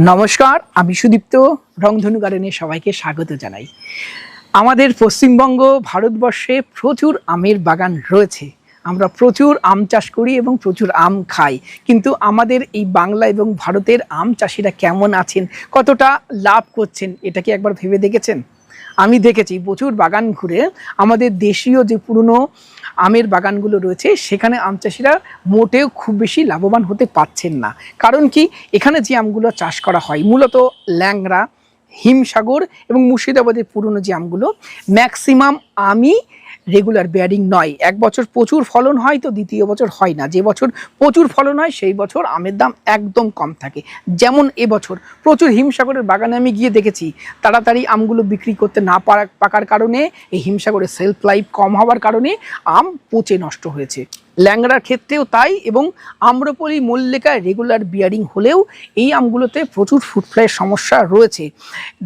নমস্কার, আমি সুদীপ্ত, রংধনু গার্ডেনে সবাইকে স্বাগত জানাই। আমাদের পশ্চিমবঙ্গ ভারতবর্ষে প্রচুর আমের বাগান রয়েছে। আমরা প্রচুর আম চাষ করি এবং প্রচুর আম খাই। কিন্তু আমাদের এই বাংলা এবং ভারতের আম চাষিরা কেমন আছেন? কতটা লাভ করছেন? এটা কি একবার ভেবে দেখেছেন? আমি দেখেছি প্রচুর বাগান ঘুরে আমাদের দেশীয় যে পুরনো আমের বাগানগুলো রয়েছে, সেখানে আম চাষিরা মোটেও খুব বেশি লাভবান হতে পারছেন না। কারণ কি? এখানে যে আমগুলো চাষ করা হয়, মূলত ল্যাংরা হিমসাগর এবং মুর্শিদাবাদের পুরনো যে আমগুলো, ম্যাক্সিমাম আমি রেগুলার বেয়ারিং নয়। এক বছর প্রচুর ফলন হয় তো দ্বিতীয় বছর হয় না। যে বছর প্রচুর ফলন হয়, সেই বছর আমের দাম একদম কম থাকে। যেমন এবছর প্রচুর হিমসাগরের বাগানে আমি গিয়ে দেখেছি, তাড়াতাড়ি আমগুলো বিক্রি করতে না পারা পাকার কারণে, এই হিমসাগরের সেলফ লাইফ কম হওয়ার কারণে আম পচে নষ্ট হয়েছে। ল্যাংড়ার ক্ষেত্রেও তাই এবং আম্রপলি মল্লিকা রেগুলার বিয়ারিং হলেও এই আমগুলোতে প্রচুর ফুড ফ্লাইয়ের সমস্যা রয়েছে।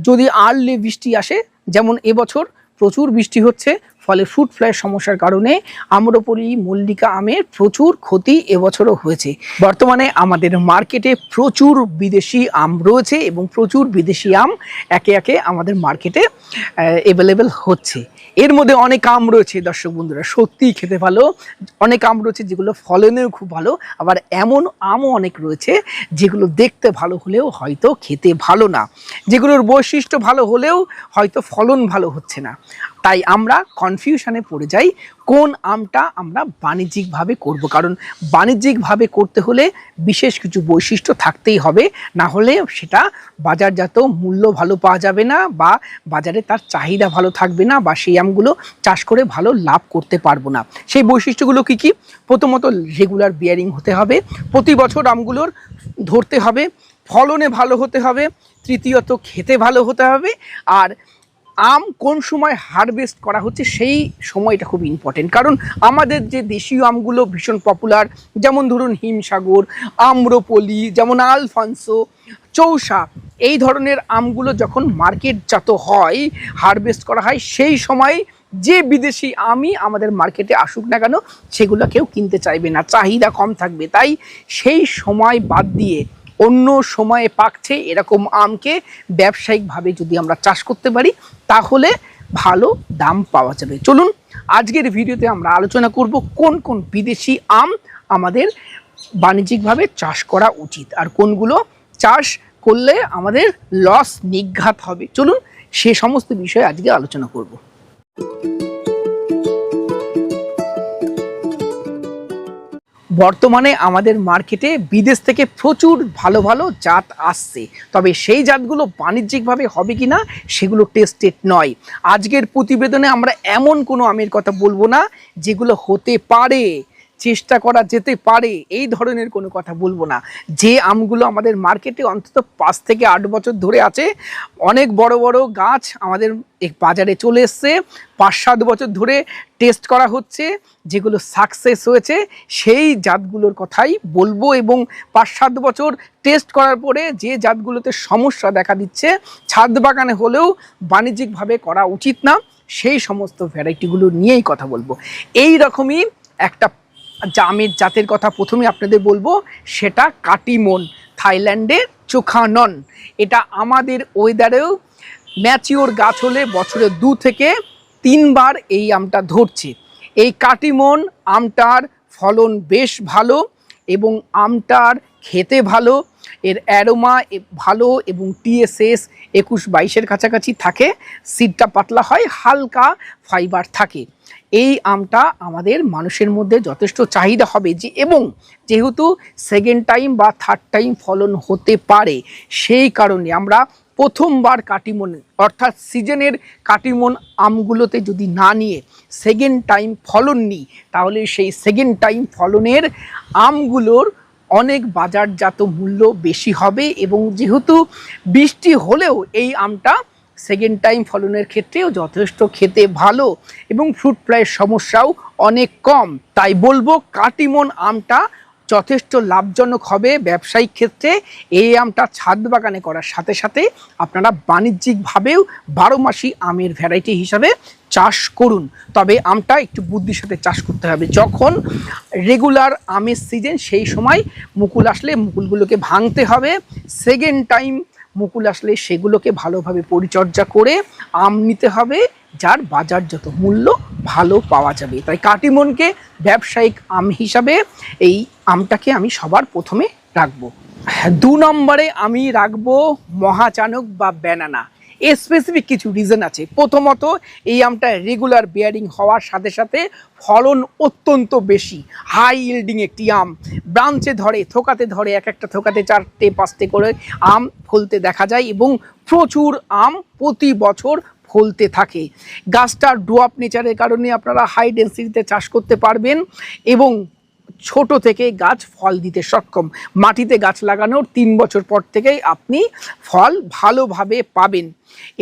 যদি আর্লি বৃষ্টি আসে, যেমন এবছর প্রচুর বৃষ্টি হচ্ছে ফলে ফ্রুট ফ্লাইয়ের সমস্যার কারণে আম্রপলি, মল্লিকা আমের প্রচুর ক্ষতি এবছরও হয়েছে। বর্তমানে আমাদের মার্কেটে প্রচুর বিদেশি আম রয়েছে এবং প্রচুর বিদেশি আম একে একে আমাদের মার্কেটে অ্যাভেলেবেল হচ্ছে। এর মধ্যে অনেক আম রয়েছে, দর্শক বন্ধুরা, সত্যিই খেতে ভালো। অনেক আম রয়েছে যেগুলো ফলনেও খুব ভালো, আবার এমন আমও অনেক রয়েছে যেগুলো দেখতে ভালো হলেও হয়তো খেতে ভালো না। যেগুলোর বৈশিষ্ট্য ভালো হলেও হয়তো ফলন ভালো হচ্ছে না। তাই আমরা কনফিউশনে পড়ে যাই, কোন আমটা আমরা বাণিজ্যিকভাবে করব। কারণ বাণিজ্যিকভাবে করতে হলে বিশেষ কিছু বৈশিষ্ট্য থাকতেই হবে, না হলে সেটা বাজারজাত মূল্য ভালো পাওয়া যাবে না বা বাজারে তার চাহিদা ভালো থাকবে না বা সেই আমগুলো চাষ করে ভালো লাভ করতে পারব না। সেই বৈশিষ্ট্যগুলো কি কি? প্রথমত রেগুলার বিয়ারিং হতে হবে, প্রতি বছর আমগুলোর ধরতে হবে, ফলনে ভালো হতে হবে, তৃতীয়ত খেতে ভালো হতে হবে, আর আম কোন সময় হারভেস্ট করা হচ্ছে সেই সময়টা খুব ইম্পর্টেন্ট কারণ আমাদের যে দেশীয় আমগুলো ভীষণ পপুলার যেমন ধরুন হিমসাগর, আম্রপলি, যেমন আলফানসো, চৌসা, এই ধরনের আমগুলো যখন মার্কেটজাত হয় হারভেস্ট করা হয়, সেই সময় যে বিদেশি আমি আমাদের মার্কেটে আসুক না কেন, সেগুলো কেউ কিনতে চাইবে না, চাহিদা কম থাকবে। তাই সেই সময় বাদ দিয়ে অন্য সময়ে পাকছে এরকম আমকে ব্যবসায়িকভাবে যদি আমরা চাষ করতে পারি, তাহলে ভালো দাম পাওয়া যাবে। চলুন, আজকের ভিডিওতে আমরা আলোচনা করব কোন কোন বিদেশি আম আমাদের বাণিজ্যিকভাবে চাষ করা উচিত আর কোনগুলো চাষ করলে আমাদের লস নিঘাত হবে। চলুন, সে সমস্ত বিষয়ে আজকে আলোচনা করব। বর্তমানে আমাদের মার্কেটে বিদেশ থেকে প্রচুর ভালো ভালো জাত আসছে। তবে সেই জাতগুলো বাণিজ্যিকভাবে হবে কি না সেগুলো টেস্টেড নয়। আজকের প্রতিবেদনে আমরা এমন কোনো আমের কথা বলব না, যেগুলো হতে পারে। চেষ্টা করা যেতে পারে, এই ধরনের কোনো কথা বলব না। যে আমগুলো আমাদের মার্কেটে অন্তত পাঁচ থেকে আট বছর ধরে আছে, অনেক বড় বড় গাছ আমাদের বাজারে চলে এসছে। পাঁচ সাত বছর ধরে টেস্ট করা হচ্ছে, যেগুলো সাকসেস হয়েছে, সেই জাতগুলোর কথাই বলব এবং পাঁচ সাত বছর টেস্ট করার পরে যে জাতগুলোতে সমস্যা দেখা দিচ্ছে, ছাদ বাগানে হলেও বাণিজ্যিকভাবে করা উচিত না, সেই সমস্ত ভ্যারাইটিগুলো নিয়েই কথা বলব। এই রকমই একটা জামের জাতের কথা প্রথমে আপনাদের বলব, সেটা কাটিমন থাইল্যান্ডের চোখানন। এটা আমাদের ওয়েদারেও ম্যাচিওর গাছ হলে বছরে দু থেকে তিনবার এই আমটা ধরছে। এই কাটিমন আমটার ফলন বেশ ভালো এবং আমটার খেতে ভালো এর অ্যারোমা ভালো এবং টিএসএস একুশ বাইশের কাছাকাছি থাকে। সিডটা পাতলা হয়, হালকা ফাইবার থাকে। এই আমটা আমাদের মানুষের মধ্যে যথেষ্ট চাহিদা হবে যে, এবং যেহেতু সেকেন্ড টাইম বা থার্ড টাইম ফলন হতে পারে, সেই কারণে আমরা প্রথমবার কাটিমন, অর্থাৎ সিজনের কাটিমন আমগুলোতে যদি না নিয়ে সেকেন্ড টাইম ফলন নিই, তাহলে সেই সেকেন্ড টাইম ফলনের আমগুলোর অনেক বাজারজাত মূল্য বেশি হবে এবং যেহেতু বৃষ্টি হলেও এই আমটা সেকেন্ড টাইম ফলনের ক্ষেত্রেও যথেষ্ট খেতে ভালো এবং ফ্রুট ফ্লাইয়ের সমস্যাও অনেক কম। তাই বলব কাটিমন আমটা যথেষ্ট লাভজনক হবে ব্যবসায়িক ক্ষেত্রে। এই আমটা ছাদ বাগানে করার সাথে সাথে আপনারা বাণিজ্যিকভাবেও বারো মাসি আমের ভ্যারাইটি হিসাবে চাষ করুন। তবে আমটা একটু বুদ্ধির সাথে চাষ করতে হবে। যখন রেগুলার আমের সিজন সেই সময় মুকুল আসলে মুকুলগুলোকে ভাঙতে হবে। সেকেন্ড টাইম মুকুল আসলে সেগুলোকে ভালোভাবে পরিচর্যা করে আম নিতে হবে, যার বাজারজাত মূল্য ভালো পাওয়া যাবে। তাই কাটিমনকে ব্যবসায়িক আম হিসাবে এই আমটাকে আমি সবার প্রথমে রাখব। হ্যাঁ, দু নম্বরে আমি রাখব মহাচানক বা ব্যানানা। এর স্পেসিফিক কিছু রিজন আছে। প্রথমত এই আমটা রেগুলার বিয়ারিং হওয়ার সাথে সাথে ফলন অত্যন্ত বেশি। হাই ইল্ডিং একটি আম। ব্রাঞ্চে ধরে থোকাতে ধরে এক একটা থোকাতে চারটে পাঁচটে করে আম ফলতে দেখা যায় এবং প্রচুর আম প্রতি বছর ফলতে থাকে। গাছটার ডোয়াপ নেচারের কারণে আপনারা হাই ডেন্সিটিতে চাষ করতে পারবেন এবং ছোট থেকে গাছ ফল দিতে সক্ষম। মাটিতে গাছ লাগানোর তিন বছর পর থেকেই আপনি ফল ভালোভাবে পাবেন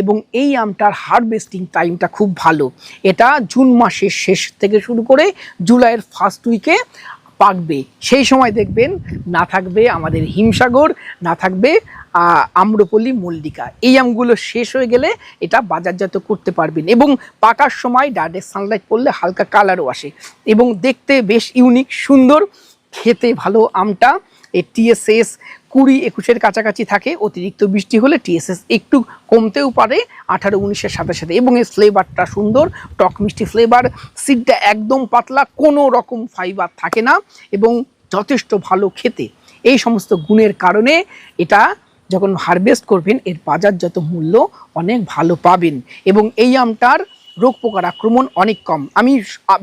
এবং এই আমটার হারভেস্টিং টাইমটা খুব ভালো। এটা জুন মাসের শেষ থেকে শুরু করে জুলাইয়ের ফার্স্ট উইকে পাকবে। সেই সময় দেখবেন না থাকবে আমাদের হিমসাগর, না থাকবে আম্রপল্লী মল্লিকা। এই আমগুলো শেষ হয়ে গেলে এটা বাজারজাত করতে পারবেন এবং পাকার সময় ডাইরেক্ট সানলাইট পড়লে হালকা কালারও আসে এবং দেখতে বেশ ইউনিক, সুন্দর, খেতে ভালো আমটা। এই টিএসএস কুড়ি একুশের কাছাকাছি থাকে, অতিরিক্ত বৃষ্টি হলে টিএসএস একটু কমতেও পারে, আঠারো উনিশের সাথে সাথে এবং এর ফ্লেভারটা সুন্দর, টক মিষ্টি ফ্লেভার সিডটা একদম পাতলা, কোনো রকম ফাইবার থাকে না এবং যথেষ্ট ভালো খেতে। এই সমস্ত গুণের কারণে এটা যখন হারভেস্ট করবেন, এর বাজারজাত মূল্য, অনেক ভালো পাবেন। এবং এই আমটার রোগ পোকার আক্রমণ অনেক কম। আমি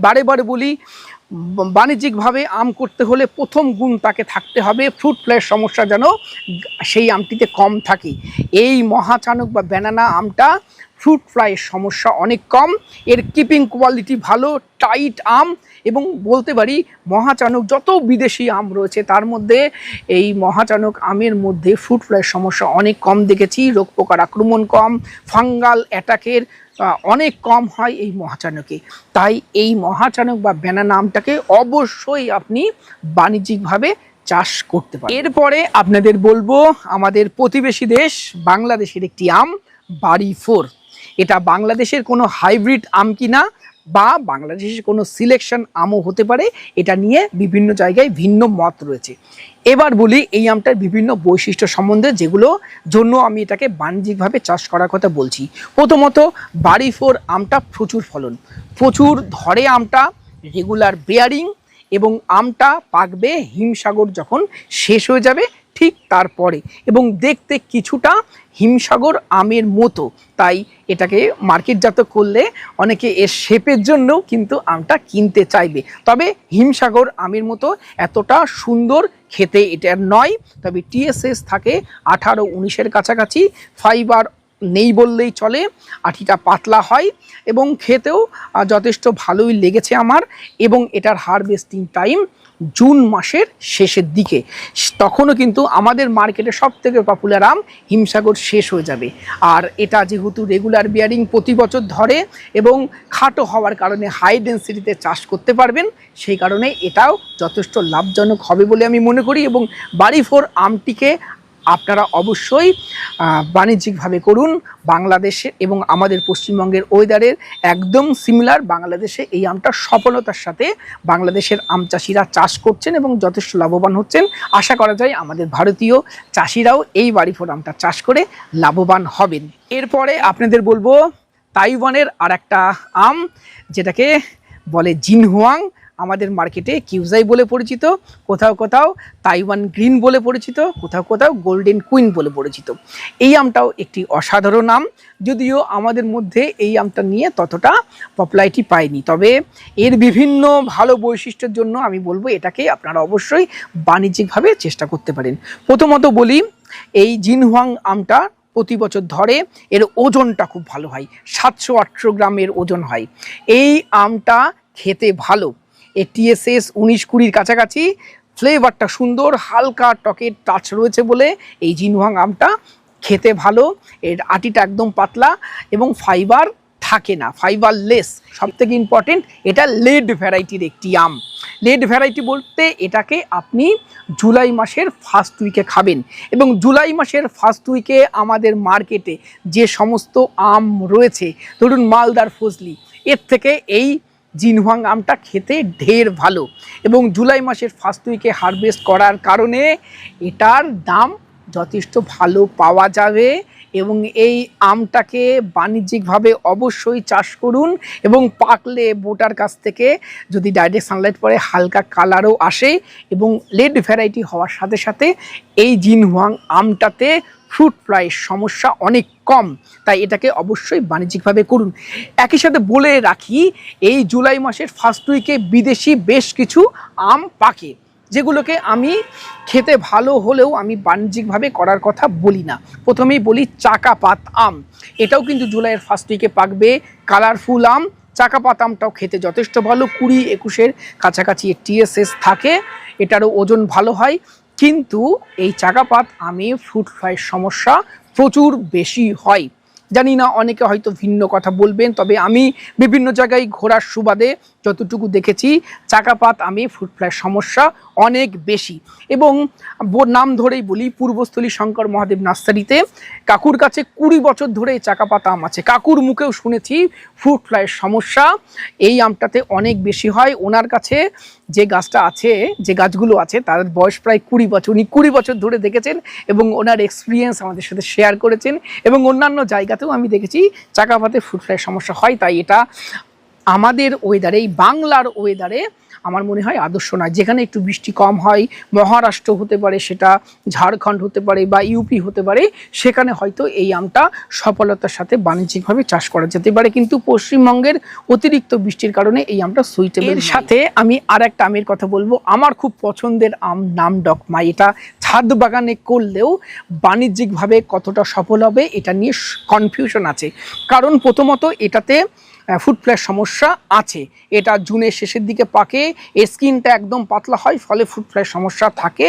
বারে বারে বলি বাণিজ্যিকভাবে আম করতে হলে প্রথম গুণ তাকে থাকতে হবে ফ্রুট ফ্লাইয়ের সমস্যা যেন সেই আমটিতে কম থাকে। এই মহাচানক বা ব্যানানা আমটা ফ্রুট ফ্লাইয়ের সমস্যা অনেক কম। এর কিপিং কোয়ালিটি ভালো টাইট আম এবং বলতে পারি মহাচানক যত বিদেশি আম রয়েছে, তার মধ্যে এই মহাচানক আমের মধ্যে ফ্রুট ফ্লাইয়ের সমস্যা অনেক কম দেখেছি। রোগ পোকার আক্রমণ কম ফাঙ্গাল অ্যাটাকের অনেক কম হয় এই মহাচানকে। তাই এই মহাচানক বা ব্যানানা আমটাকে অবশ্যই আপনি বাণিজ্যিকভাবে চাষ করতে পারেন। এরপরে আপনাদের বলব, আমাদের প্রতিবেশী দেশ বাংলাদেশের একটি আম, বাড়ি ফোর। এটা বাংলাদেশের কোনো হাইব্রিড আম কিনা বা বাংলাদেশের কোনো সিলেকশন আমও হতে পারে। এটা নিয়ে বিভিন্ন জায়গায় ভিন্ন মত রয়েছে। এবার বলি, এই আমটার বিভিন্ন বৈশিষ্ট্য সম্বন্ধে, যেগুলো জন্য আমি এটাকে বাণিজ্যিকভাবে চাষ করার কথা বলছি। প্রথমত বাড়ি ফোর আমটা প্রচুর ফলন। প্রচুর ধরে আমটা রেগুলার বেয়ারিং এবং আমটা পাকবে হিমসাগর যখন শেষ হয়ে যাবে ঠিক তারপরে। এবং দেখতে কিছুটা হিমসাগর আমের মতো। তাই এটাকে মার্কেটজাত করলে অনেকে এর শেপের জন্য কিন্তু আমটা কিনতে চাইবে। তবে হিমসাগর আমের মতো এতটা সুন্দর খেতে এটা নয়। তবে টিএসএস থাকে আঠারো, উনিশের কাছাকাছি। ফাইবার নেই বললেই চলে আঠিটা পাতলা হয় এবং খেতেও যথেষ্ট ভালোই লেগেছে আমার এবং এটার হারভেস্টিং টাইম জুন মাসের শেষের দিকে। তখনও কিন্তু আমাদের মার্কেটে সব থেকে পপুলার আম হিমসাগর শেষ হয়ে যাবে। আর এটা যেহেতু রেগুলার বিয়ারিং প্রতি বছর ধরে এবং খাটো হওয়ার কারণে হাই ডেন্সিটিতে চাষ করতে পারবেন, সেই কারণে এটাও যথেষ্ট লাভজনক হবে বলে আমি মনে করি এবং বাড়ি ফোর আমটিকে আপনারা অবশ্যই বাণিজ্যিকভাবে করুন। বাংলাদেশে এবং আমাদের পশ্চিমবঙ্গের ওয়েদারের একদম সিমিলার বাংলাদেশে এই আমটা সফলতার সাথে বাংলাদেশের আম চাষিরা চাষ করছেন এবং যথেষ্ট লাভবান হচ্ছেন। আশা করা যায় আমাদের ভারতীয় চাষিরাও এই বাড়িফোর আমটা চাষ করে লাভবান হবেন। এরপরে আপনাদের বলব, তাইওয়ানের আর একটা আম, যেটাকে বলে জিনহুয়াং। আমাদের মার্কেটে কিউজাই বলে পরিচিত, কোথাও কোথাও তাইওয়ান গ্রিন বলে পরিচিত, কোথাও কোথাও গোল্ডেন কুইন বলে পরিচিত। এই আমটাও একটি অসাধারণ আম। যদিও আমাদের মধ্যে এই আমটা নিয়ে ততটা পপুলারিটি পায়নি তবে এর বিভিন্ন ভালো বৈশিষ্ট্যের জন্য আমি বলব এটাকে আপনারা অবশ্যই বাণিজ্যিকভাবে চেষ্টা করতে পারেন। প্রথমত বলি, এই জিনহুয়াং আমটা প্রতি বছর ধরে এর ওজনটা খুব ভালো হয়। সাতশো আটশো গ্রামের ওজন হয়। এই আমটা খেতে ভালো। টিএসএস উনিশ কুড়ির কাছাকাছি। ফ্লেভারটা সুন্দর, হালকা টকের টাচ রয়েছে বলে এই জিনহুয়াং আমটা খেতে ভালো। এর আটিটা একদম পাতলা এবং ফাইবার থাকে না ফাইবারলেস সব থেকে ইম্পর্টেন্ট এটা লেড ভ্যারাইটির একটি আম। লেড ভ্যারাইটি বলতে এটাকে আপনি জুলাই মাসের ফার্স্ট উইকে খাবেন এবং জুলাই মাসের ফার্স্ট উইকে আমাদের মার্কেটে যে সমস্ত আম রয়েছে, ধরুন মালদার ফজলি, এর থেকে এই জিনহুয়াং আমটা খেতে ঢের ভালো এবং জুলাই মাসের ফার্স্ট উইকে হারভেস্ট করার কারণে এটার দাম যথেষ্ট ভালো পাওয়া যাবে এবং এই আমটাকে বাণিজ্যিকভাবে অবশ্যই চাষ করুন এবং পাকলে বোটার কাছ থেকে যদি ডাইরেক্ট সানলাইট পড়ে, হালকা কালারও আসে এবং লেড ভ্যারাইটি হওয়ার সাথে সাথে এই জিনহুয়াং আমটাতে ফ্রুট ফ্লাইয়ের সমস্যা অনেক কম, তাই এটাকে অবশ্যই বাণিজ্যিকভাবে করুন। একই সাথে বলে রাখি, এই জুলাই মাসের ফার্স্ট উইকে বিদেশি বেশ কিছু আম পাকে, যেগুলোকে আমি খেতে ভালো হলেও আমি বাণিজ্যিকভাবে করার কথা বলি না। প্রথমেই বলি চাকাপাত আম। এটাও কিন্তু জুলাইয়ের ফার্স্ট উইকে পাকবে কালারফুল আম। চাকাপাত আমটাও খেতে যথেষ্ট ভালো, কুড়ি একুশের কাছাকাছি টিএসএস থাকে, এটারও ওজন ভালো হয়। কিন্তু এই চাকাপাত আমি ফ্রুট ফ্লাইয়ের সমস্যা প্রচুর বেশি হয়। জানি না, অনেকে হয়তো ভিন্ন কথা বলবেন, তবে আমি বিভিন্ন জায়গায় ঘোরার সুবাদে যতটুকু দেখেছি, চাকাপাত আমি ফ্রুট ফ্লাইয়ের সমস্যা অনেক বেশি। এবং নাম ধরেই বলি, পূর্বস্থলী শঙ্কর মহাদেব নার্সারিতে কাকুর কাছে কুড়ি বছর ধরে এই চাকাপাত আম আছে। কাকুর মুখেও শুনেছি ফ্রুট ফ্লাইয়ের সমস্যা, এই আমটাতে অনেক বেশি হয়। ওনার কাছে যে গাছটা আছে, যে গাছগুলো আছে, তার বয়স প্রায় কুড়ি বছর, উনি কুড়ি বছর ধরে দেখেছেন এবং ওনার এক্সপিরিয়েন্স আমাদের সাথে শেয়ার করেছেন এবং অন্যান্য জায়গাতেও আমি দেখেছি, চাকাপাতে ফ্রুট ফ্লাইয়ের সমস্যা হয়, তাই এটা আমাদের ওয়েদারে এই বাংলার ওয়েদারে আমার মনে হয় আদর্শ নয়। যেখানে একটু বৃষ্টি কম হয় মহারাষ্ট্র হতে পারে সেটা ঝাড়খণ্ড হতে পারে বা ইউপি হতে পারে সেখানে হয়তো এই আমটা সফলতার সাথে বাণিজ্যিকভাবে চাষ করা যেতে পারে। কিন্তু পশ্চিমবঙ্গের অতিরিক্ত বৃষ্টির কারণে এই আমটা সুইটেবল এর সাথে আমি আর একটা আমের কথা বলব। আমার খুব পছন্দের আম নাম ডকমা। এটা ছাদ বাগানে করলেও বাণিজ্যিকভাবে কতটা সফল হবে এটা নিয়ে কনফিউশন আছে। কারণ প্রথমত এটাতে ফুড ফ্ল্যাশ সমস্যা আছে। এটা জুনের শেষের দিকে পাকে, এর স্কিনটা একদম পাতলা হয়, ফলে ফুড ফ্ল্যাশ সমস্যা থাকে।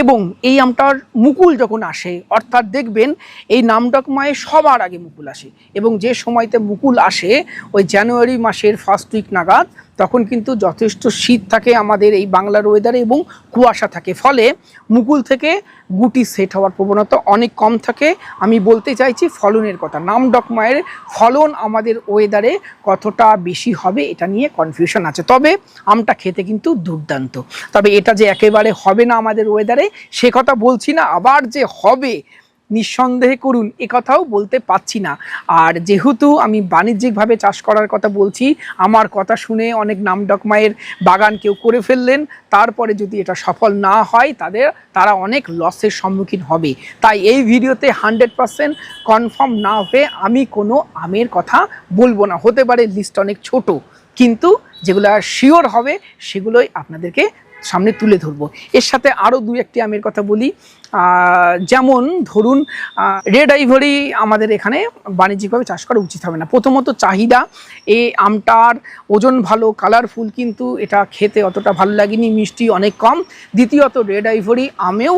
এবং এই আমটার মুকুল যখন আসে, অর্থাৎ দেখবেন এই নামডকমায় সবার আগে মুকুল আসে এবং যে সময়তে মুকুল আসে, ওই জানুয়ারি মাসের ফার্স্ট উইক নাগাদ তখন কিন্তু যথেষ্ট শীত থাকে আমাদের এই বাংলার ওয়েদারে এবং কুয়াশা থাকে। ফলে মুকুল থেকে গুটি সেট হওয়ার প্রবণতা অনেক কম থাকে। আমি বলতে চাইছি ফলনের কথা। নাম ডকমায়ের ফলন আমাদের ওয়েদারে কতটা বেশি হবে এটা নিয়ে কনফিউশন আছে। তবে আমটা খেতে কিন্তু দুর্দান্ত। তবে এটা যে একেবারে হবে না আমাদের ওয়েদারে সে কথা বলছি না। আবার যে হবে নিঃসন্দেহে করুন, এ কথাও বলতে পাচ্ছি না। আর যেহেতু আমি বাণিজ্যিকভাবে চাষ করার কথা বলছি, আমার কথা শুনে অনেক নামডকমায়ের বাগান কেউ করে ফেললেন, তারপরে যদি এটা সফল না হয়, তাদের, তারা অনেক লসের সম্মুখীন হবে। তাই এই ভিডিওতে হান্ড্রেড পারসেন্ট কনফার্ম না হয়ে আমি কোনো আমের কথা বলব না। হতে পারে লিস্ট অনেক ছোট, কিন্তু যেগুলো শিওর হবে, সেগুলোই আপনাদেরকে সামনে তুলে ধরবো। এর সাথে আরও দু একটি আমের কথা বলি। যেমন ধরুন রেড আইভরি আমাদের এখানে বাণিজ্যিকভাবে চাষ করা উচিত হবে না। প্রথমত চাহিদা এ আমটার ওজন ভালো কালারফুল কিন্তু এটা খেতে অতটা ভালো লাগেনি, মিষ্টি অনেক কম। দ্বিতীয়ত রেড আইভরি আমেও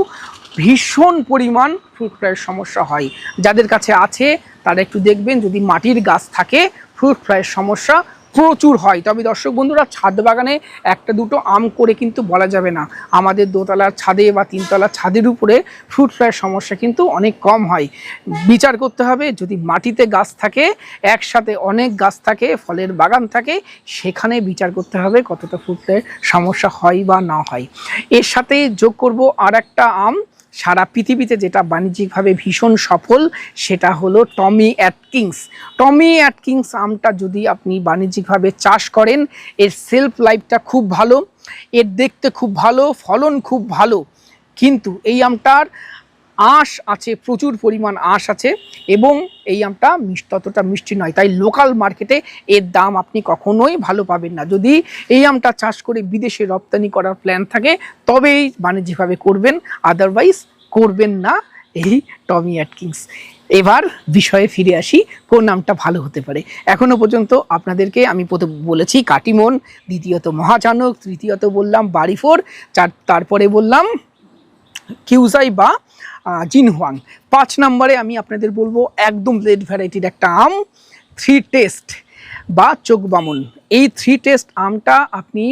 ভীষণ পরিমাণ ফ্রুট ফ্লাইয়ের সমস্যা হয়। যাদের কাছে আছে, তারা একটু দেখবেন, যদি মাটির গাছ থাকে ফ্রুট ফ্লাইয়ের সমস্যা প্রচুর হয়। তবে দর্শক বন্ধুরা, ছাদ বাগানে একটা দুটো আম করে কিন্তু বলা যাবে না। আমাদের দোতলার ছাদে বা তিনতলার ছাদের উপরে ফ্রুট ফ্লাইয়ের সমস্যা কিন্তু অনেক কম হয়। বিচার করতে হবে, যদি মাটিতে গাছ থাকে, একসাথে অনেক গাছ থাকে, ফলের বাগান থাকে, সেখানে বিচার করতে হবে কতটা ফ্রুট ফ্লাইয়ের সমস্যা হয় বা না হয়। এর সাথে যোগ করব আর একটা আম। সারা পৃথিবীতে যেটা বাণিজ্যিকভাবে ভীষণ সফল, সেটা হলো টমি অ্যাটকিংস টমি অ্যাটকিংস আমটা যদি আপনি বাণিজ্যিকভাবে চাষ করেন, এর সেলফ লাইফটা খুব ভালো, এর দেখতে খুব ভালো, ফলন খুব ভালো। কিন্তু এই আমটার আঁশ আছে, প্রচুর পরিমাণ আঁশ আছে এবং এই আমটা ততটা মিষ্টি নয়। তাই লোকাল মার্কেটে এর দাম আপনি কখনোই ভালো পাবেন না। যদি এই আমটা চাষ করে বিদেশে রপ্তানি করার প্ল্যান থাকে, তবেই বাণিজ্যিকভাবে করবেন আদারওয়াইজ করবেন না এই টমি অ্যাটকিংস এবার বিষয়ে ফিরে আসি, কোন নামটা ভালো হতে পারে। এখনও পর্যন্ত আপনাদেরকে আমি প্রথম বলেছি কাটিমন, দ্বিতীয়ত মহাচানক তৃতীয়ত বললাম বাড়িফোর, চার, তারপরে বললাম কিউজাই বা জিনহুয়াং। পাঁচ নম্বরে আমি আপনাদের বলব, একদম লেট ভ্যারাইটির একটা আম থ্রি টেস্ট বা চোখ বামুন। এই থ্রি টেস্ট আমটা আপনি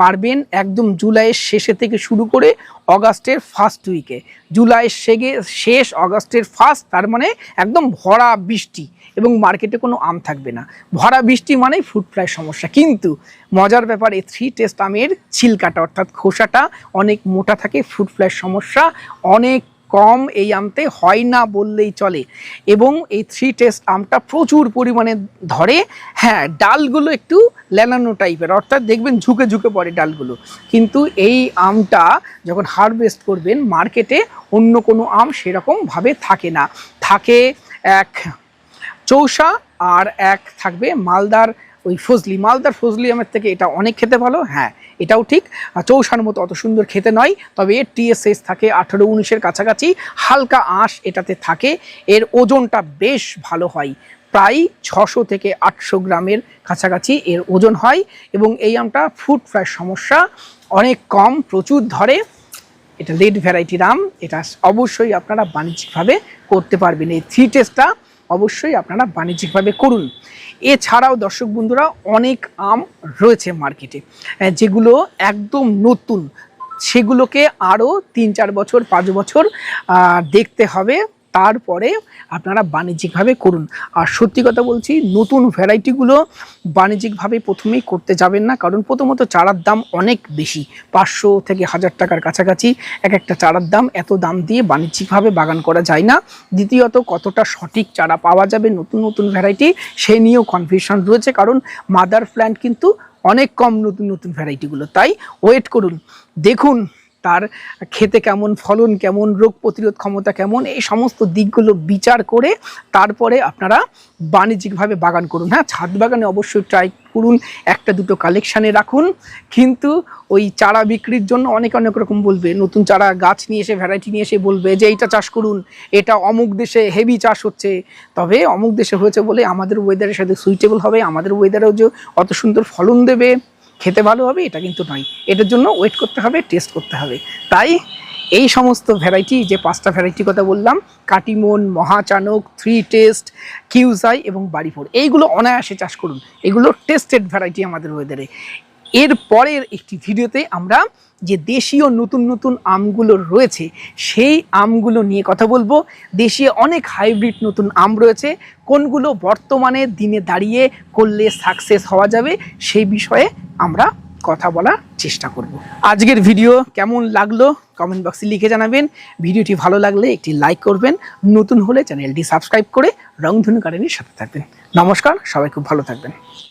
পারবেন একদম জুলাইয়ের শেষে থেকে শুরু করে অগাস্টের ফার্স্ট উইকে জুলাইয়ের শেগে শেষ অগাস্টের ফার্স্ট তার মানে একদম ভরা বৃষ্টি এবং মার্কেটে কোনো আম থাকবে না। ভরা বৃষ্টি মানেই ফুড ফ্লাই সমস্যা। কিন্তু মজার ব্যাপার, এই থ্রি টেস্ট আমের ছিলকাটা, অর্থাৎ খোসাটা অনেক মোটা থাকে ফুড ফ্লাইয়ের সমস্যা, অনেক কম এই আমতে হয় না বললেই চলে। এবং এই থ্রি টেস্ট আমটা প্রচুর পরিমাণে ধরে। হ্যাঁ ডালগুলো একটু লেলানো টাইপের অর্থাৎ দেখবেন ঝুঁকে ঝুঁকে পড়ে ডালগুলো। কিন্তু এই আমটা যখন হারভেস্ট করবেন মার্কেটে অন্য কোনো আম সেরকমভাবে থাকে না। থাকে এক চৌসা আর এক থাকবে মালদার ওই ফজলি। মালদার ফজলি আমের থেকে এটা অনেক খেতে ভালো। হ্যাঁ এটাও ঠিক। চৌসার মতো অত সুন্দর খেতে নয়, তবে এর টিএসএস থাকে আঠেরো উনিশের কাছাকাছি, হালকা আঁশ এটাতে থাকে, এর ওজনটা বেশ ভালো হয়, প্রায় ছশো থেকে আটশো গ্রামের কাছাকাছি এর ওজন হয় এবং এই আমটা ফুড ফ্রাই সমস্যা অনেক কম, প্রচুর ধরে। এটা লেড ভ্যারাইটির আম, এটা অবশ্যই আপনারা বাণিজ্যিকভাবে করতে পারবেন। এই থ্রি টেস্টটা অবশ্যই আপনারা বাণিজ্যিকভাবে করুন। এছাড়াও দর্শক বন্ধুরা, অনেক আম রয়েছে মার্কেটে যেগুলো একদম নতুন। সেগুলোকে আরও তিন চার বছর, পাঁচ বছর দেখতে হবে। তারপরে আপনারা বাণিজ্যিকভাবে করুন। আর সত্যি কথা বলছি, নতুন ভ্যারাইটিগুলো বাণিজ্যিকভাবে প্রথমেই করতে যাবেন না, কারণ প্রথমত চারার দাম অনেক বেশি, পাঁচশো থেকে হাজার টাকার কাছাকাছি এক একটা চারার দাম, এত দাম দিয়ে বাণিজ্যিকভাবে বাগান করা যায় না। দ্বিতীয়ত, কতটা সঠিক চারা পাওয়া যাবে নতুন নতুন ভ্যারাইটি, সে নিয়েও কনফিউশন রয়েছে, কারণ মাদার প্ল্যান্ট কিন্তু অনেক কম নতুন নতুন ভ্যারাইটিগুলো। তাই ওয়েট করুন, দেখুন তার খেতে কেমন ফলন, কেমন রোগ প্রতিরোধ ক্ষমতা, কেমন এই সমস্ত দিকগুলো বিচার করে তারপরে আপনারা বাণিজ্যিকভাবে বাগান করুন। হ্যাঁ ছাদ বাগানে অবশ্যই ট্রাই করুন, একটা দুটো কালেকশানে রাখুন। কিন্তু ওই চারা বিক্রির জন্য অনেক অনেক রকম বলবে, নতুন চারা গাছ নিয়ে এসে ভ্যারাইটি নিয়ে এসে বলবে যে, এইটা চাষ করুন, এটা অমুক দেশে হেভি চাষ হচ্ছে। তবে অমুক দেশে হয়েছে বলে আমাদের ওয়েদারের সাথে সুইটেবল হবে, আমাদের ওয়েদারেও যে অত সুন্দর ফলন দেবে খেতে ভালো হবে, এটা কিন্তু নয়। এটার জন্য ওয়েট করতে হবে টেস্ট করতে হবে। তাই এই সমস্ত ভ্যারাইটি যে পাঁচটা ভ্যারাইটির কথা বললাম, Katimon, Mahachanok three taste Kiujai এবং বাড়িপুর এইগুলো অনায়াসে চাষ করুন। এগুলো টেস্টেড ভ্যারাইটি আমাদের ওয়েদারে এর পরের একটি ভিডিওতে আমরা যে দেশীয় নতুন নতুন আমগুলো রয়েছে, সেই আমগুলো নিয়ে কথা বলব। দেশীয় অনেক হাইব্রিড নতুন আম রয়েছে। কোনগুলো বর্তমানে দিনে দাঁড়িয়ে করলে সাকসেস হওয়া যাবে, সেই বিষয়ে আমরা কথা বলার চেষ্টা করব। আজকের ভিডিও কেমন লাগল কমেন্ট বক্সে লিখে জানাবেন। ভিডিওটি ভালো লাগলে একটি লাইক করবেন। নতুন হলে চ্যানেলটি সাবস্ক্রাইব করে রংধনু কারণের সাথে থাকবেন। নমস্কার, সবাই খুব ভালো থাকবেন।